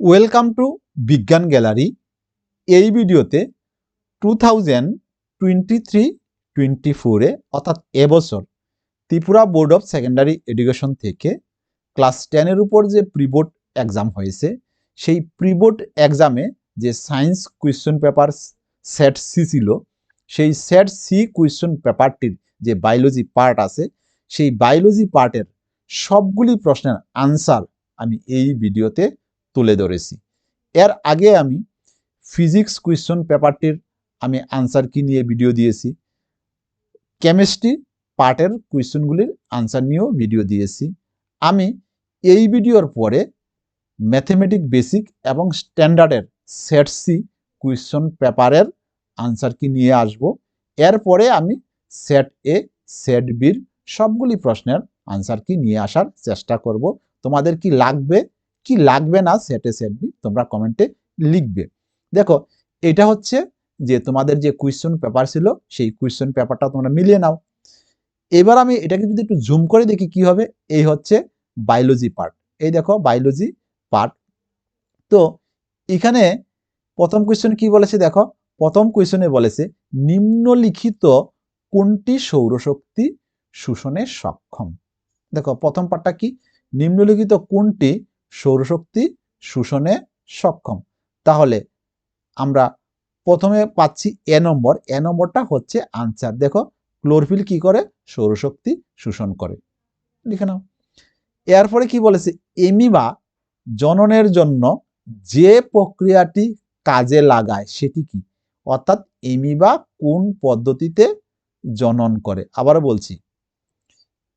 Welcome to বিজ্ঞান gallery এই ভিডিওতে two thousand twenty three twenty ফোরে অর্থাৎ এবছর Tripura board of secondary education থেকে ক্লাস টেনের উপর যে প্রিবোর্ড এক্সাম হয়েছে, সেই প্রিবোর্ড এক্সামে যে science question paper set C ছিল, সেই সেট সি কুয়েশ্চন পেপারটির যে বায়োলজি পার্ট আছে, সেই বায়োলজি পার্টের সবগুলি প্রশ্নের আনসার আমি এই ভিডিওতে তুলে ধরেছি। এর আগে আমি ফিজিক্স কুয়েশ্চন পেপারটির আমি আনসার কি নিয়ে ভিডিও দিয়েছি কেমিস্ট্রি পার্টের কুয়েশ্চনগুলির আনসার নিয়েও ভিডিও দিয়েছি। আমি এই ভিডিওর পরে ম্যাথমেটিক বেসিক এবং স্ট্যান্ডার্ডের সেট সি কুয়েশ্চন পেপারের আনসার কি নিয়ে আসব এরপরে আমি সেট এ সেট বির সবগুলি প্রশ্নের আনসার কি নিয়ে আসার চেষ্টা করব। তোমাদের কি লাগবে? কি লাগবে না সেটে সেট বি তোমরা কমেন্টে লিখবে। দেখো, এটা হচ্ছে যে তোমাদের যে কুয়েশ্চন পেপার ছিল, সেই কুয়েশ্চন পেপারটা তোমরা মিলিয়ে নাও। এবার আমি এটাকে যদি একটু জুম করে দেখি কি হবে, এই হচ্ছে বায়োলজি পার্ট এই দেখো বায়োলজি পার্ট তো এখানে প্রথম কোয়েশ্চন কি বলেছে দেখো? প্রথম কোয়েশ্চনে বলেছে, নিম্নলিখিত কোনটি সৌরশক্তি শোষণে সক্ষম? দেখো, প্রথম পার্টটা কি? নিম্নলিখিত কোনটি সৌরশক্তি শোষণে সক্ষম। তাহলে আমরা প্রথমে পাচ্ছি এ নম্বর। এ নম্বরটা হচ্ছে আনসার দেখো ক্লোরফিল কি করে? সৌরশক্তি শোষণ করে। লিখে নাও। এরপরে কি বলেছে? এমিবা জননের জন্য যে প্রক্রিয়াটি কাজে লাগায় সেটি কি? অর্থাৎ এমিবা কোন পদ্ধতিতে জনন করে? আবার বলছি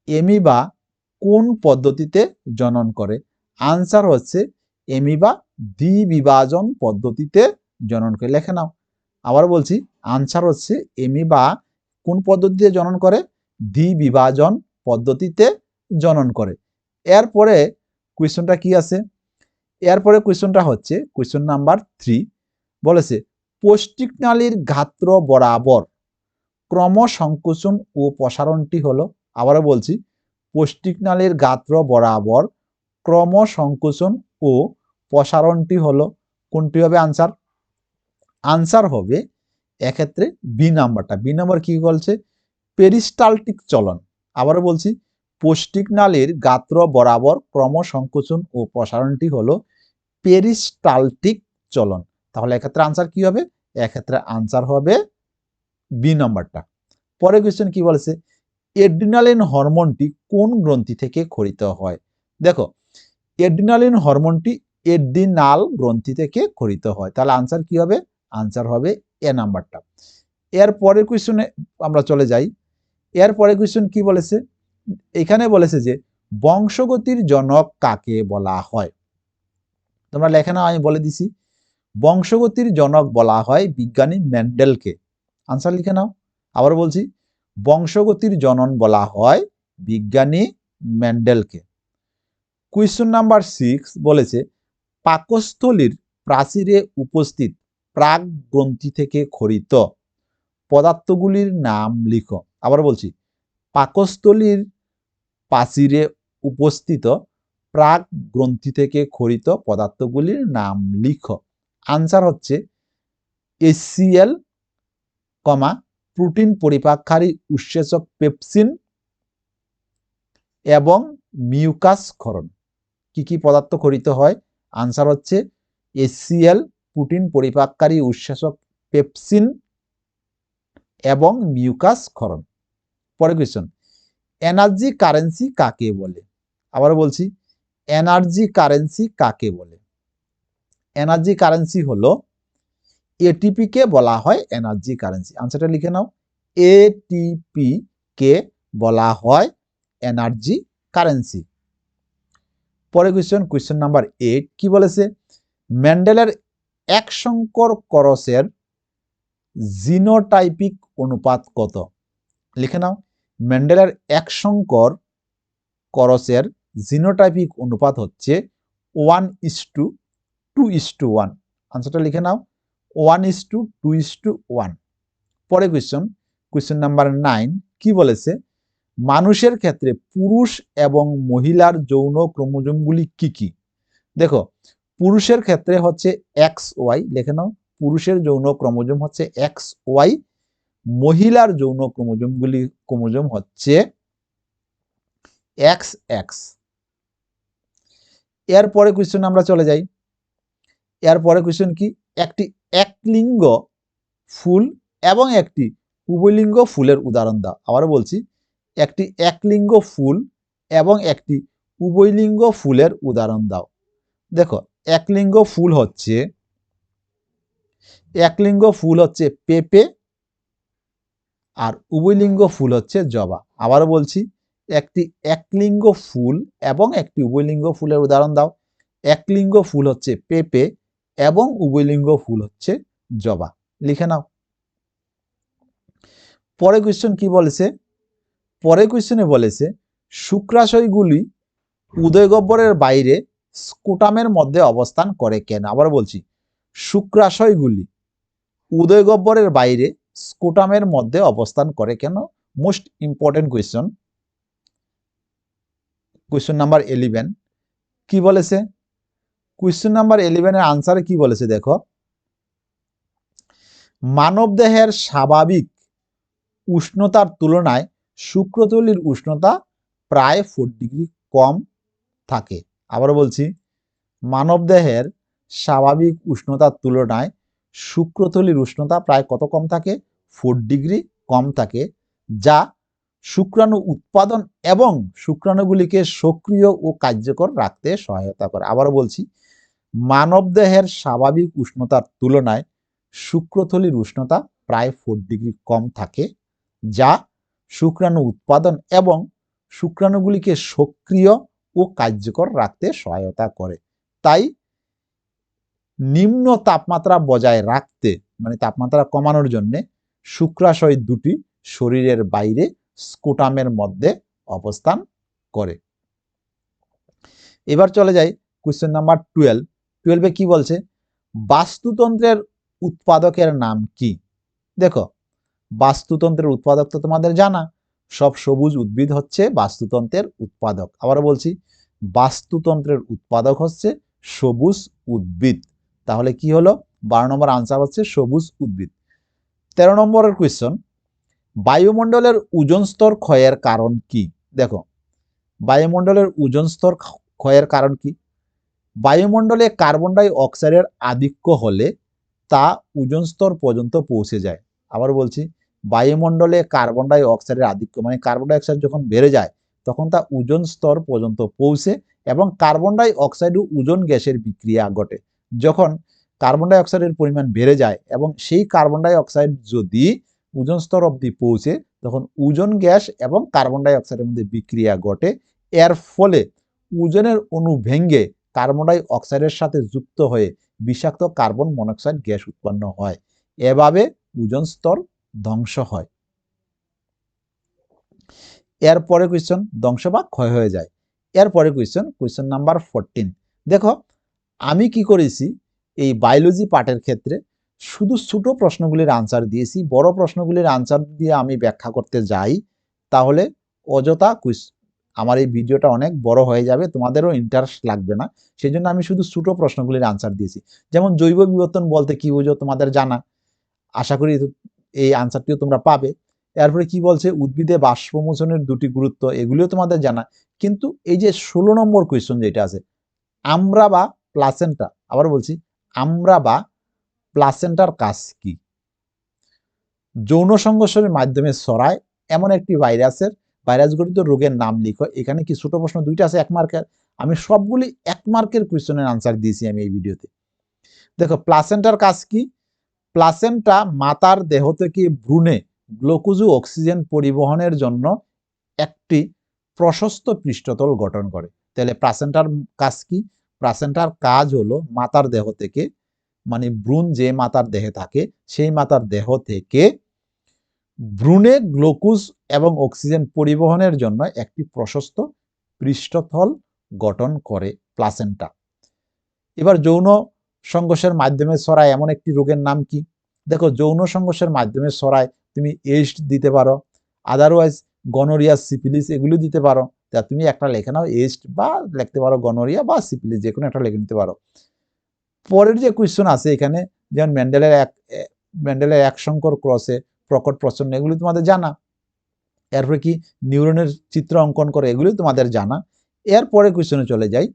এমিবা কোন পদ্ধতিতে জনন করে? আনসার হচ্ছে এমিবা দ্বিবিভাজন পদ্ধতিতে জনন করে। লেখে নাও। আবার বলছি আনসার হচ্ছে এমিবা কোন পদ্ধতিতে জনন করে? দ্বিবিভাজন পদ্ধতিতে জনন করে। এরপরে কোয়েশ্চনটা কি আছে? এরপরে কোয়েশ্চনটা হচ্ছে কোয়েশ্চন নাম্বার থ্রি বলেছে, পৌষ্টিক নালীর গাত্র বরাবর ক্রম সংকোচন ও প্রসারণটি হলো, আবারও বলছি, পৌষ্টিক নালীর গাত্র বরাবর ক্রম সংকোচন ও প্রসারণটি হলো কোনটি হবে আনসার আনসার হবে এক্ষেত্রে বি নাম্বারটা বি নাম্বার কি বলছে? পেরিস্টালটিক চলন। আবারও বলছি পৌষ্টিক নালীর গাত্র বরাবর ক্রম সংকোচন ও প্রসারণটি হলো পেরিস্টালটিক চলন। তাহলে এক্ষেত্রে আনসার কি হবে? এক্ষেত্রে আনসার হবে বি নাম্বারটা পরে কোয়েশ্চেন কি বলেছে? এড্রিনালিন হরমোনটি কোন গ্রন্থি থেকে ক্ষরিত হয়? দেখো এড্রিনালিন হরমোনটি এড্রিনাল গ্রন্থি থেকে ক্ষরিত হয়। তাহলে আনসার কি হবে? আনসার হবে এ নাম্বারটা এর পরের কোয়েশ্চনে আমরা চলে যাই। এর পরের কোয়েশ্চন কি বলেছে? এখানে বলেছে যে, বংশগতির জনক কাকে বলা হয়? তোমরা লেখে নাও, আমি বলে দিছি। বংশগতির জনক বলা হয় বিজ্ঞানী ম্যান্ডেলকে আনসার লিখে নাও। আবার বলছি, বংশগতির জনন বলা হয় বিজ্ঞানী ম্যান্ডেলকে কুয়েশন নাম্বার সিক্স বলেছে, পাকস্থলীর প্রাচীরে উপস্থিত প্রাক গ্রন্থি থেকে খরিত পদার্থগুলির নাম লিখো। আবার বলছি, পাকস্থলীর প্রাচীরে উপস্থিত প্রাক গ্রন্থি থেকে খরিত পদার্থগুলির নাম লিখো। আনসার হচ্ছে এসিএল কমা প্রোটিন পরিপাককারী উৎসেচক পেপসিন এবং মিউকাস ক্ষরণ। কি কি পদার্থ খরিত হয়? আনসার হচ্ছে এসিএল প্রোটিন পরিপাককারী উৎসেচক পেপসিন এবং মিউকাস ক্ষরণ। পরে কোয়েশন এনার্জি কারেন্সি কাকে বলে? আবার বলছি এনার্জি কারেন্সি কাকে বলে? এনার্জি কারেন্সি হলো এটিপি কে বলা হয় এনার্জি কারেন্সি আনসারটা লিখে নাও। এটিপি কে বলা হয় এনার্জি কারেন্সি পরে কোয়েশ্চন কোয়েশ্চন নাম্বার এইট কি বলেছে? ম্যান্ডেলের এক সংকর করসের জিনোটাইপিক অনুপাত কত? লিখে নাও ম্যান্ডেলের এক সংকর করসের জিনোটাইপিক অনুপাত হচ্ছে one is two two is two one আনসারটা লিখে নাও one is two two is two one পরে কোয়েশ্চন কোয়েশ্চন নাম্বার নাইন কি বলেছে? মানুষের ক্ষেত্রে পুরুষ এবং মহিলার যৌন ক্রোমোজোমগুলি কি কি? দেখো, পুরুষের ক্ষেত্রে হচ্ছে এক্স ওয়াই, লেখে নাও, পুরুষের যৌন ক্রোমোজোম হচ্ছে এক্স ওয়াই, মহিলার যৌন ক্রোমোজোমগুলি ক্রোমোজোম হচ্ছে এক্স এক্স। এরপরে কোয়েশ্চেন আমরা চলে যাই। এরপরে কোয়েশ্চেন কি? একটি একলিঙ্গ ফুল এবং একটি উভয়লিঙ্গ ফুলের উদাহরণ দাও। আবার বলছি একটি একলিঙ্গ ফুল এবং একটি উভয়লিঙ্গ ফুলের উদাহরণ দাও। দেখো, একলিঙ্গ ফুল হচ্ছে, একলিঙ্গ ফুল হচ্ছে পেঁপে আর উভয়লিঙ্গ ফুল হচ্ছে জবা। আবারও বলছি, একটি একলিঙ্গ ফুল এবং একটি উভয়লিঙ্গ ফুলের উদাহরণ দাও। একলিঙ্গ ফুল হচ্ছে পেঁপে এবং উভয়লিঙ্গ ফুল হচ্ছে জবা। লিখে নাও। পরে কোয়েশ্চেন কি বলেছে? পরে কোয়েশ্চেনে বলেছে, শুক্রাশয়গুলি উদয়গব্বরের বাইরে স্কুটামের মধ্যে অবস্থান করে কেন? আবার বলছি, শুক্রাশয়গুলি উদয়গব্বরের বাইরে স্কুটামের মধ্যে অবস্থান করে কেন? Most important question question number eleven কি বলেছে? কোয়েশ্চন নাম্বার এলিভেনের আনসারে কি বলেছে দেখো? মানবদেহের স্বাভাবিক উষ্ণতার তুলনায় শুক্রতলির উষ্ণতা প্রায় ফোর ডিগ্রি কম থাকে। আবারও বলছি, মানবদেহের স্বাভাবিক উষ্ণতার তুলনায় শুক্রতলির উষ্ণতা প্রায় কত কম থাকে? ফোর ডিগ্রি কম থাকে, যা শুক্রাণু উৎপাদন এবং শুক্রাণুগুলিকে সক্রিয় ও কার্যকর রাখতে সহায়তা করে। আবারও বলছি, মানবদেহের স্বাভাবিক উষ্ণতার তুলনায় শুক্রথলির উষ্ণতা প্রায় ফোর ডিগ্রি কম থাকে, যা শুক্রাণু উৎপাদন এবং শুক্রাণুগুলিকে সক্রিয় ও কার্যকর রাখতে সহায়তা করে। তাই নিম্ন তাপমাত্রা বজায় রাখতে মানে তাপমাত্রা কমানোর জন্যে শুক্রাশয় দুটি শরীরের বাইরে স্কুটামের মধ্যে অবস্থান করে। এবার চলে যাই কোয়েশ্চেন নাম্বার টুয়েলভ টুয়েলভে কি বলছে? বাস্তুতন্ত্রের উৎপাদকের নাম কি? দেখো বাস্তুতন্ত্রের উৎপাদক তো তোমাদের জানা। সব সবুজ উদ্ভিদ হচ্ছে বাস্তুতন্ত্রের উৎপাদক। আবার বলছি, বাস্তুতন্ত্রের উৎপাদক হচ্ছে সবুজ উদ্ভিদ। তাহলে কি হলো? বারো নম্বর আনসার হচ্ছে সবুজ উদ্ভিদ। তেরো নম্বরের কোয়েশ্চন বায়ুমণ্ডলের ওজন স্তর ক্ষয়ের কারণ কি? দেখো, বায়ুমণ্ডলের ওজন স্তর ক্ষয়ের কারণ কি? বায়ুমণ্ডলে কার্বন ডাই অক্সাইডের আধিক্য হলে তা ওজন স্তর পর্যন্ত পৌঁছে যায়। আবার বলছি বায়ুমণ্ডলে কার্বন ডাই অক্সাইডের আধিক্য মানে কার্বন ডাই অক্সাইড যখন বেড়ে যায়, তখন তা ওজন স্তর পর্যন্ত পৌঁছে এবং কার্বন ডাই অক্সাইড ওজন গ্যাসের বিক্রিয়া ঘটে। যখন কার্বন ডাই অক্সাইডের পরিমাণ বেড়ে যায় এবং সেই কার্বন ডাই অক্সাইড যদি ওজন স্তর অবধি পৌঁছে, তখন ওজন গ্যাস এবং কার্বন ডাই অক্সাইডের মধ্যে বিক্রিয়া ঘটে। এর ফলে ওজনের অণু ভেঙ্গে কার্বন ডাই অক্সাইডের সাথে যুক্ত হয়ে বিষাক্ত কার্বন মনোক্সাইড গ্যাস উৎপন্ন হয়। এভাবে ওজন স্তর ধ্বংস হয়। এরপরে কোয়েশ্চন ধ্বংস বা ক্ষয় হয়ে যায়। এরপরে কোয়েশ্চন কোয়েশ্চন নাম্বার ফোরটিন দেখো, আমি কি করেছি? এই বায়োলজি পার্টের ক্ষেত্রে শুধু ছোটো প্রশ্নগুলির আনসার দিয়েছি, বড় প্রশ্নগুলির আনসার দিয়ে আমি ব্যাখ্যা করতে যাই, তাহলে অযথা কুইস আমার এই ভিডিওটা অনেক বড় হয়ে যাবে, তোমাদেরও ইন্টারেস্ট লাগবে না। সেই জন্য আমি শুধু ছোটো প্রশ্নগুলির আনসার দিয়েছি। যেমন জৈব বিবর্তন বলতে কি বুঝো তোমাদের জানা? আশা করি এই আনসারটিও তোমরা পাবে। এরপরে কি বলছে? উদ্ভিদে বাষ্পমোচনের দুটি গুরুত্ব, এগুলিও তোমাদের জানা। কিন্তু এই যে ষোলো নম্বর কোয়েশ্চন যেটা আছে, আমরা বা প্লাসেন্টা আবার বলছি, আমরা বা প্লাসেন্টার কাজ কি? যৌন সংঘর্ষের মাধ্যমে সরায় এমন একটি ভাইরাসের ভাইরাসগঠিত রোগের নাম লিখো। এখানে কি ছোট প্রশ্ন দুইটা আছে, এক মার্কের? আমি সবগুলি এক মার্কের কোয়েশ্চনের আনসার দিয়েছি আমি এই ভিডিওতে দেখো প্লাসেন্টার কাজ কি? প্লাসেন্টা মাতার দেহ থেকে ভ্রূণে গ্লোকোজু অক্সিজেন পরিবহনের জন্য একটি প্রশস্ত পৃষ্ঠতল গঠন করে। তাহলে প্লাসেন্টার কাজ কি? প্লাসেন্টার কাজ হলো মাতার দেহ থেকে মানে ভ্রূণ যে মাতার দেহে থাকে, সেই মাতার দেহ থেকে ভ্রূণে গ্লুকোজ এবং অক্সিজেন পরিবহনের জন্য একটি প্রশস্ত পৃষ্ঠতল গঠন করে প্লাসেন্টা। এবার যৌন সংঘর্ষের মাধ্যমে সরায় এমন একটি রোগের নাম কি? দেখো, যৌন সংঘর্ষের মাধ্যমে সরায় তুমি এইস্ট দিতে পারো আদারওয়াইজ গনোরিয়া সিপিলিস এগুলো দিতে পারো। তা তুমি একটা লেখে নাও এইস্ট বা লিখতে পারো গনোরিয়া বা সিপিলিস যে কোনো একটা লেখে নিতে পারো। পরের যে কোয়েশ্চন আছে এখানে, যেমন ম্যান্ডেলের এক ম্যান্ডেলের এক সংকর ক্রসে প্রকট প্রচ্ছন্ন, এগুলি তোমাদের জানা। এরপরে কি নিউরনের চিত্র অঙ্কন করে, এগুলি তোমাদের জানা। এরপরে কোয়েশ্চনে চলে যাই।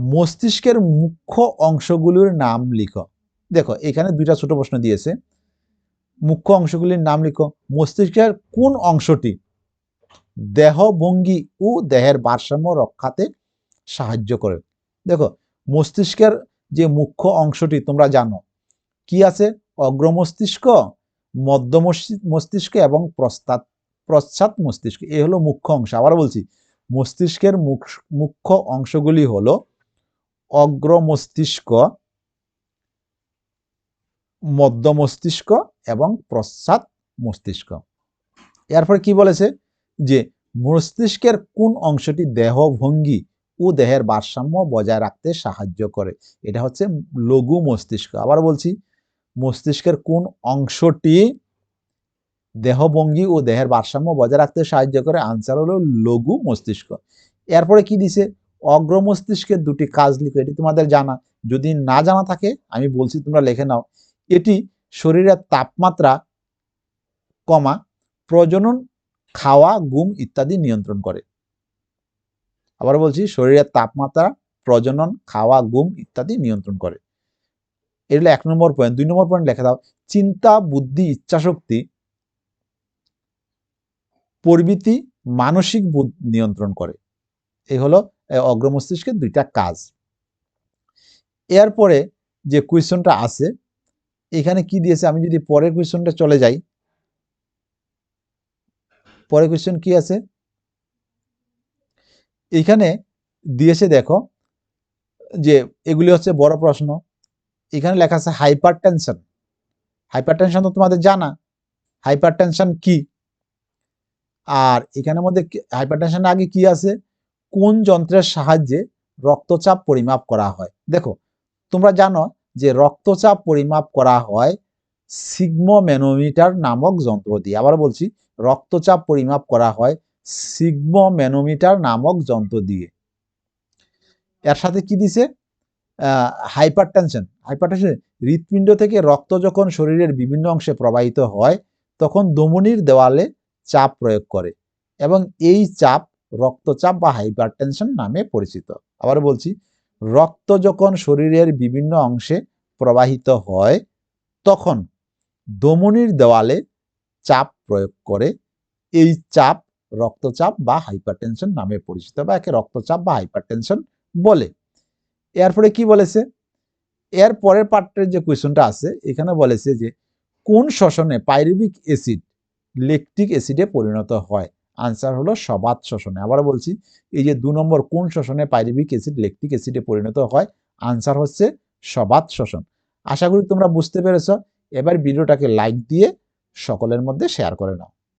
মস্তিষ্কের মুখ্য অংশগুলোর নাম লিখো। দেখো, এখানে দুইটা ছোট প্রশ্ন দিয়েছে। মুখ্য অংশগুলির নাম লিখো। মস্তিষ্কের কোন অংশটি দেহ ভঙ্গি ও দেহের ভারসাম্য রক্ষাতে সাহায্য করে? দেখো, মস্তিষ্কের যে মুখ্য অংশটি, তোমরা জানো, কি আছে? অগ্র মস্তিষ্ক মধ্য মস্তিষ্ক এবং প্রস্তাদ প্রচ্ছাদ মস্তিষ্ক। এই হলো মুখ্য অংশ। আবার বলছি, মস্তিষ্কের মুখ- মুখ্য অংশগুলি হলো অগ্র মস্তিষ্ক মধ্য মস্তিষ্ক এবং প্রস্তাদ মস্তিষ্ক এরপরে কি বলেছে? যে মস্তিষ্কের কোন অংশটি দেহ ভঙ্গি ও দেহের ভারসাম্য বজায় রাখতে সাহায্য করে? এটা হচ্ছে লঘু মস্তিষ্ক। আবার বলছি, মস্তিষ্কের কোন অংশটি দেহভঙ্গি ও দেহের ভারসাম্য বজায় রাখতে সাহায্য করে? আনসার হলো লঘু মস্তিষ্ক। এরপরে কি দিছে? অগ্র মস্তিষ্কের দুটি কাজ লিখো, এটি তোমাদের জানা। যদি না জানা থাকে, আমি বলছি, তোমরা লিখে নাও। এটি শরীরের তাপমাত্রা, কমা, প্রজনন, খাওয়া, ঘুম ইত্যাদি নিয়ন্ত্রণ করে। আবার বলছি, শরীরের তাপমাত্রা, প্রজনন, খাওয়া, ঘুম ইত্যাদি নিয়ন্ত্রণ করে। এটা এক নম্বর পয়েন্ট দুই নম্বর পয়েন্ট লেখা দাও। চিন্তা, বুদ্ধি, ইচ্ছাশক্তি, প্রবৃত্তি, মানসিক নিয়ন্ত্রণ করে। এই হলো এ, অগ্র মস্তিষ্কের দুইটা কাজ। এরপরে যে কোয়েশ্চনটা আছে এখানে কি দিয়েছে? আমি যদি পরের কোয়েশ্চনটা চলে যাই। পরের কোয়েশ্চন কি আছে? এখানে দিয়েছে দেখো যে এগুলি হচ্ছে বড় প্রশ্ন। এখানে লেখা আছে হাইপার টেনশন হাইপার টেনশন তো তোমাদের জানা। হাইপার টেনশন কি? আর এখানের মধ্যে হাইপার টেনশন আগে কি আছে? কোন যন্ত্রের সাহায্যে রক্তচাপ পরিমাপ করা হয়? দেখো, তোমরা জানো যে রক্তচাপ পরিমাপ করা হয় সিগমোম্যানোমিটার নামক যন্ত্র দিয়ে। আবার বলছি, রক্তচাপ পরিমাপ করা হয় সিগমোম্যানোমিটার নামক যন্ত্র দিয়ে। এর সাথে কি দিছে? হাইপার টেনশন হাইপার টেনশন হৃৎপিণ্ড থেকে রক্ত যখন শরীরের বিভিন্ন অংশে প্রবাহিত হয়, তখন ধমনির দেওয়ালে চাপ প্রয়োগ করে এবং এই চাপ রক্তচাপ বা হাইপারটেনশন নামে পরিচিত। আবার বলছি, রক্ত যখন শরীরের বিভিন্ন অংশে প্রবাহিত হয়, তখন ধমনির দেওয়ালে চাপ প্রয়োগ করে এই চাপ রক্তচাপ বা হাইপারটেনশন নামে পরিচিত বা একে রক্তচাপ বা হাইপারটেনশন বলে। এরপরে কি বলেছে? এর পরের পার্টের যে কোয়েশনটা আছে, এখানে বলেছে যে, কোন শ্বসনে পাইরুবিক অ্যাসিড লেকটিক অ্যাসিডে পরিণত হয়? আনসার হলো সবাত শোষণে। আবার বলছি, এই যে দু নম্বর কোন শোষণে পাইরিবিক অ্যাসিড, লেকটিক অ্যাসিডে পরিণত হয়? আনসার হচ্ছে সবাত শোষণ। আশা করি তোমরা বুঝতে পেরেছ। এবার ভিডিওটাকে লাইক দিয়ে সকলের মধ্যে শেয়ার করে নাও।